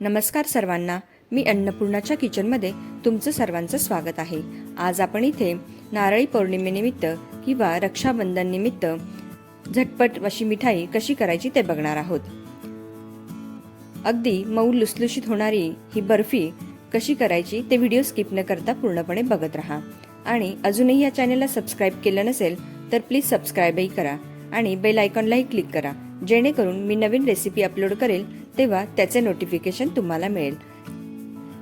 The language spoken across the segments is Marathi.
नमस्कार सर्वांना. मी अन्नपूर्णाच्या किचनमध्ये तुमचं सर्वांचं स्वागत आहे. आज आपण इथे नारळी पौर्णिमेनिमित्त किंवा रक्षाबंधन निमित्त झटपट अशी मिठाई कशी करायची ते बघणार आहोत. अगदी मऊ लुसलुशीत होणारी ही बर्फी कशी करायची ते व्हिडिओ स्किप न करता पूर्णपणे बघत राहा. आणि अजूनही या चॅनलला सबस्क्राईब केलं नसेल तर प्लीज सबस्क्राईबही करा आणि बेल आयकॉनलाही क्लिक करा. जेणेकरून मी नवीन रेसिपी अपलोड करेल तेव्हा त्याचे नोटिफिकेशन तुम्हाला मिळेल.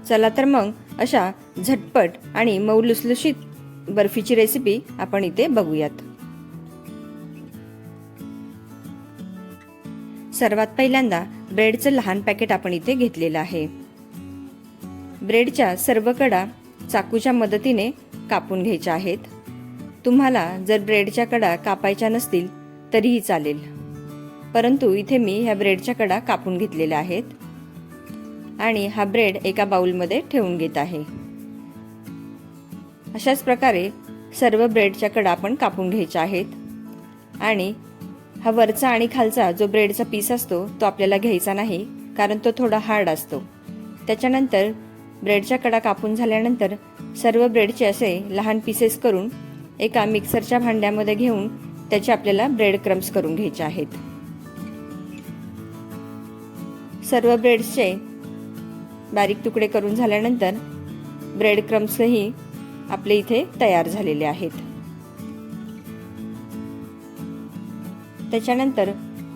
चला तर मग अशा झटपट आणि मऊ लुसलुशीत बर्फीची रेसिपी आपण इथे बघूयात. सर्वात पहिल्यांदा ब्रेडचं लहान पॅकेट आपण इथे घेतलेलं आहे. ब्रेडच्या सर्व कडा चाकूच्या मदतीने कापून घ्यायच्या आहेत. तुम्हाला जर ब्रेडच्या कडा कापायच्या नसतील तरीही चालेल. परंतु इथे मी ह्या ब्रेडच्या कडा कापून घेतलेल्या आहेत. आणि हा ब्रेड एका बाउलमध्ये ठेवून घेत आहे. अशाच प्रकारे सर्व ब्रेडच्या कडा आपण कापून घ्यायच्या आहेत. आणि हा वरचा आणि खालचा जो ब्रेडचा पीस असतो तो आपल्याला घ्यायचा नाही कारण तो थोडा हार्ड असतो. त्याच्यानंतर ब्रेडच्या कडा कापून झाल्यानंतर सर्व ब्रेडचे असे लहान पीसेस करून एका मिक्सरच्या भांड्यामध्ये घेऊन त्याचे आपल्याला ब्रेड क्रम्स करून घ्यायचे आहेत. सर्व ब्रेड्सचे बारीक तुकडे करून झाल्यानंतर ब्रेड क्रम्सही आपले इथे तयार झालेले आहेत. त्याच्यानंतर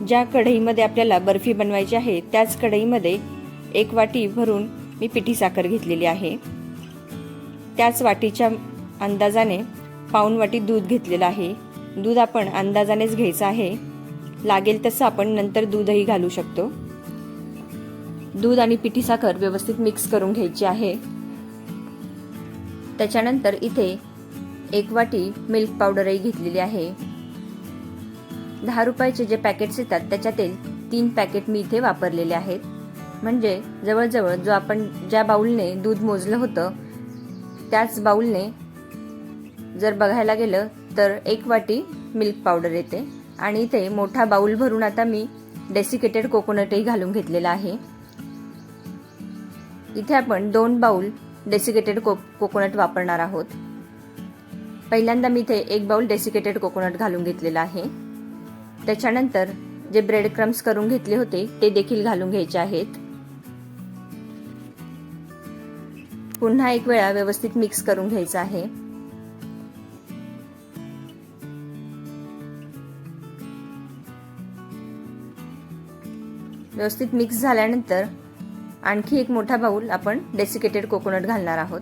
ज्या कढईमध्ये आपल्याला बर्फी बनवायची आहे त्याच कढईमध्ये एक वाटी भरून मी पिठी साखर घेतलेली आहे. त्याच वाटीच्या अंदाजाने पाऊन वाटी दूध घेतलेलं आहे. दूध आपण अंदाजानेच घ्यायचं आहे. लागेल तसं आपण नंतर दूधही घालू शकतो. दूध आणि पिठी साखर व्यवस्थित मिक्स करून घ्यायची आहे. त्याच्यानंतर इथे एक वाटी मिल्क पावडरही घेतलेली आहे. दहा रुपयाचे जे पॅकेट्स येतात त्याच्यातील तीन पॅकेट मी इथे वापरलेले आहेत. म्हणजे जवळजवळ जो आपण ज्या बाऊलने दूध मोजलं होतं त्याच बाऊलने जर बघायला गेलं तर एक वाटी मिल्क पावडर येते. आणि इथे मोठा बाऊल भरून आता मी डेसिकेटेड कोकोनटही घालून घेतलेला आहे. इथे आपण दोन बाऊल डेसिकेटेड को कोकोनट वापरणार आहोत. पहिल्यांदा मी इथे एक बाऊल डेसिकेटेड कोकोनट घालून घेतलेला आहे. त्याच्यानंतर जे ब्रेड क्रम्स करून घेतले होते ते देखील घालून घ्यायचे आहेत. पुन्हा एक वेळा व्यवस्थित मिक्स करून घ्यायचं आहे. व्यवस्थित मिक्स झाल्यानंतर आणखी एक मोठा बाऊल आपण डेसिकेटेड कोकोनट घालणार आहोत.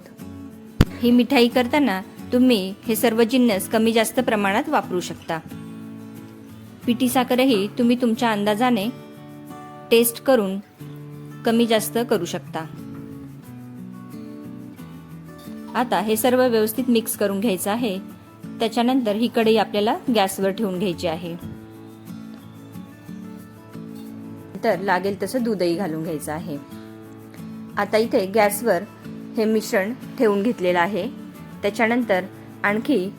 ही मिठाई करताना तुम्ही हे सर्व जिन्नस कमी जास्त प्रमाणात वापरू शकता. पिठी साखरही तुम्ही तुमच्या अंदाजाने टेस्ट करून कमी जास्त करू शकता. आता हे सर्व व्यवस्थित मिक्स करून घ्यायचं आहे. त्याच्यानंतर ही कढई आपल्याला गॅसवर ठेवून घ्यायची आहे. तर लागेल तसं दूधही घालून घ्यायचं आहे. आता इथे गॅसवर हे मिश्रण ठेवून घेतलेलं आहे. त्याच्यानंतर आणखी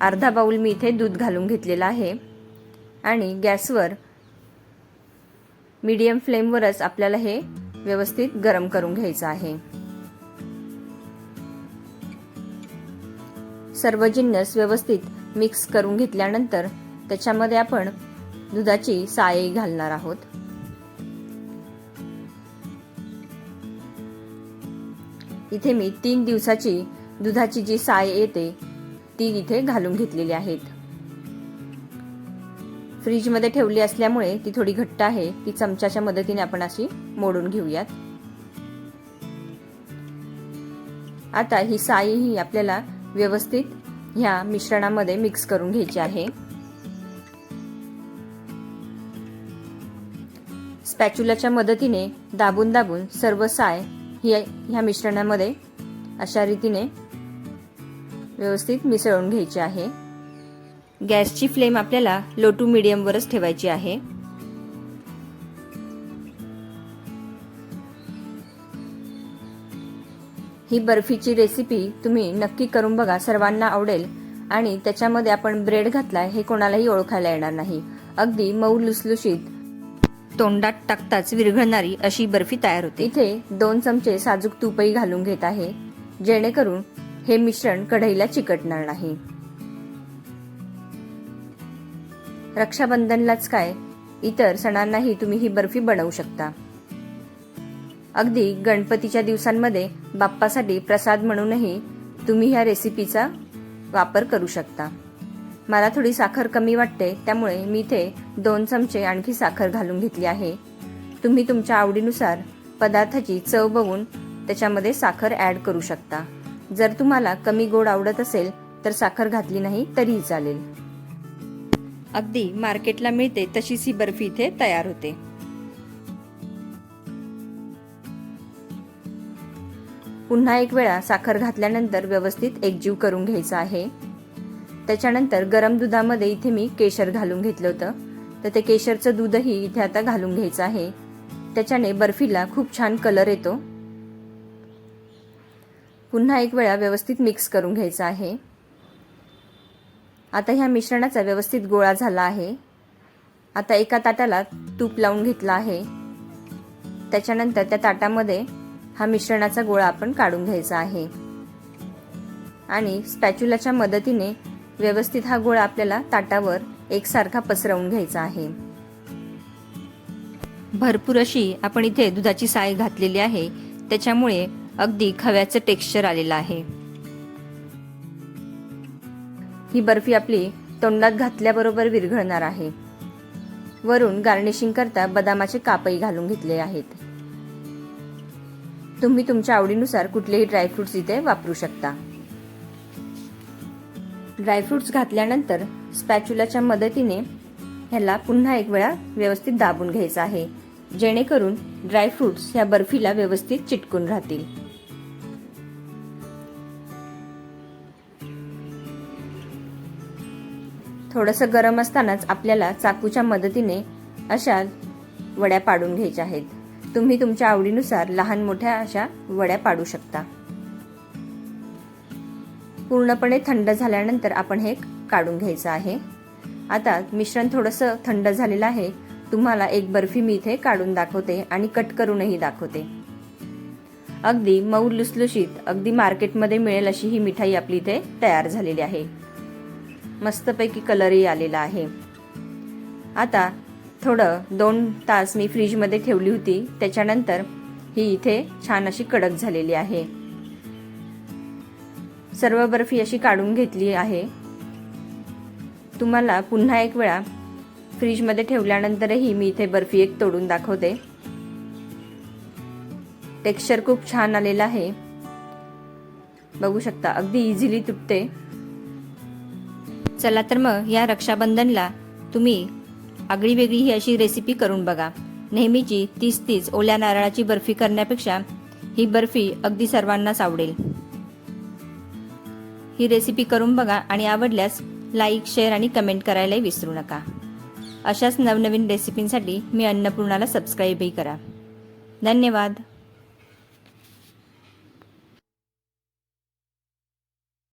अर्धा बाऊल मी इथे दूध घालून घेतलेलं आहे. आणि गॅसवर मीडियम फ्लेमवरच आपल्याला हे व्यवस्थित गरम करून घ्यायचं आहे. सर्व जिन्नस व्यवस्थित मिक्स करून घेतल्यानंतर त्याच्यामध्ये आपण दुधाची सायही घालणार आहोत. इथे मी तीन दिवसाची दुधाची जी साय येते ती इथे घालून घेतलेली आहेत. फ्रीजमध्ये ठेवली असल्यामुळे ती थोडी घट्ट आहे ती चमच्याच्या मदतीने आपण अशी मोडून घेऊयात. आता ही साई ही आपल्याला व्यवस्थित ह्या मिश्रणामध्ये मिक्स करून घ्यायची आहे. स्पॅच्युलाच्या मदतीने दाबून दाबून सर्व साय ही ह्या मिश्रणामध्ये अशा रीतीने व्यवस्थित मिसळून घ्यायची आहे. गॅसची फ्लेम आपल्याला लो टू मिडियमवरच ठेवायची आहे. ही बर्फीची रेसिपी तुम्ही नक्की करून बघा सर्वांना आवडेल. आणि त्याच्यामध्ये आपण ब्रेड घातलाय हे कोणालाही ओळखायला येणार नाही. अगदी मऊ लुसलुशीत तोंडात टाकताच विरघळणारी अशी बर्फी तयार होते. इथे दोन चमचे साजूक तूपही घालून घेत आहे जेणेकरून हे मिश्रण कढईला चिकटणार नाही. रक्षाबंधनलाच काय इतर सणांनाही तुम्ही ही बर्फी बनवू शकता. अगदी गणपतीच्या दिवसांमध्ये बाप्पासाठी प्रसाद म्हणूनही तुम्ही ह्या रेसिपीचा वापर करू शकता. मला थोडी साखर कमी वाटते त्यामुळे मी इथे दोन चमचे आणखी साखर घालून घेतली आहे. तुम्ही तुमच्या आवडीनुसार पदार्थाची चव बघून त्याच्यामध्ये साखर ॲड करू शकता. जर तुम्हाला कमी गोड आवडत असेल तर साखर घातली नाही तरीही चालेल. अगदी मार्केटला मिळते तशीच ही बर्फी इथे तयार होते. पुन्हा एक वेळा साखर घातल्यानंतर व्यवस्थित एकजीव करून घ्यायचा आहे. त्याच्यानंतर गरम दुधामध्ये इथे मी केशर घालून घेतलं होतं. तर ते केशरचं दूधही इथे आता घालून घ्यायचं आहे. त्याच्याने बर्फीला खूप छान कलर येतो. पुन्हा एक वेळा व्यवस्थित मिक्स करून घ्यायचं आहे. आता ह्या मिश्रणाचा व्यवस्थित गोळा झाला आहे. आता एका ताटाला तूप लावून घेतला आहे. त्याच्यानंतर त्या ताटामध्ये हा मिश्रणाचा गोळा आपण काढून घ्यायचा आहे. आणि स्पॅच्युलाच्या मदतीने व्यवस्थित हा गोळा आपल्याला ताटावर एकसारखा पसरवून घ्यायचा आहे. भरपूर अशी आपण इथे दुधाची साय घातलेली आहे. त्याच्यामुळे अगदी खव्याचं टेक्स्चर आलेलं आहे. ही बर्फी आपली तोंडात घातल्याबरोबर विरघळणार आहे. वरून गार्निशिंग करता बदामाचे कापही घालून घेतले आहेत. तुम्ही तुमच्या आवडीनुसार कुठलेही ड्रायफ्रुट्स इथे वापरू शकता. ड्रायफ्रुट्स घातल्यानंतर स्पॅच्युलाच्या मदतीने ह्याला पुन्हा एक वेळा व्यवस्थित दाबून घ्यायचं आहे जेणेकरून ड्रायफ्रुट्स ह्या बर्फीला व्यवस्थित चिटकून राहतील. थोडंसं गरम असतानाच आपल्याला चाकूच्या मदतीने अशा वड्या पाडून घ्यायच्या आहेत. तुम्ही तुमच्या आवडीनुसार लहान मोठ्या अशा वड्या पाडू शकता. पूर्णपणे थंड झाल्यानंतर आपण हे काढून घ्यायचं आहे. आता मिश्रण थोडंसं थंड झालेलं आहे. तुम्हाला एक बर्फी मी इथे काढून दाखवते आणि कट करूनही दाखवते. अगदी मऊ लुसलुशीत अगदी मार्केटमध्ये मिळेल अशी ही मिठाई आपली इथे तयार झालेली आहे. मस्तपैकी कलरही आलेला आहे. आता थोडं दोन तास मी फ्रीजमध्ये ठेवली होती. त्याच्यानंतर ही इथे छान अशी कडक झालेली आहे. सर्व बर्फी अशी काढून घेतली आहे. तुम्हाला पुन्हा एक वेळा फ्रीजमध्ये ठेवल्यानंतरही मी इथे बर्फी एक तोडून दाखवते. टेक्स्चर खूप छान आलेलं आहे. बघू शकता अगदी इझिली तुटते. चला तर मग या रक्षाबंधनला तुम्ही आगळी वेगळी ही अशी रेसिपी करून बघा. नेहमीची तीस तीस ओल्या नारळाची बर्फी करण्यापेक्षा ही बर्फी अगदी सर्वांनाच आवडेल. ही रेसिपी करून बघा आणि आवडल्यास लाईक शेअर आणि कमेंट करायलाही विसरू नका. अशाच नवनवीन रेसिपींसाठी मी अन्नपूर्णाला सबस्क्राईबही करा. धन्यवाद.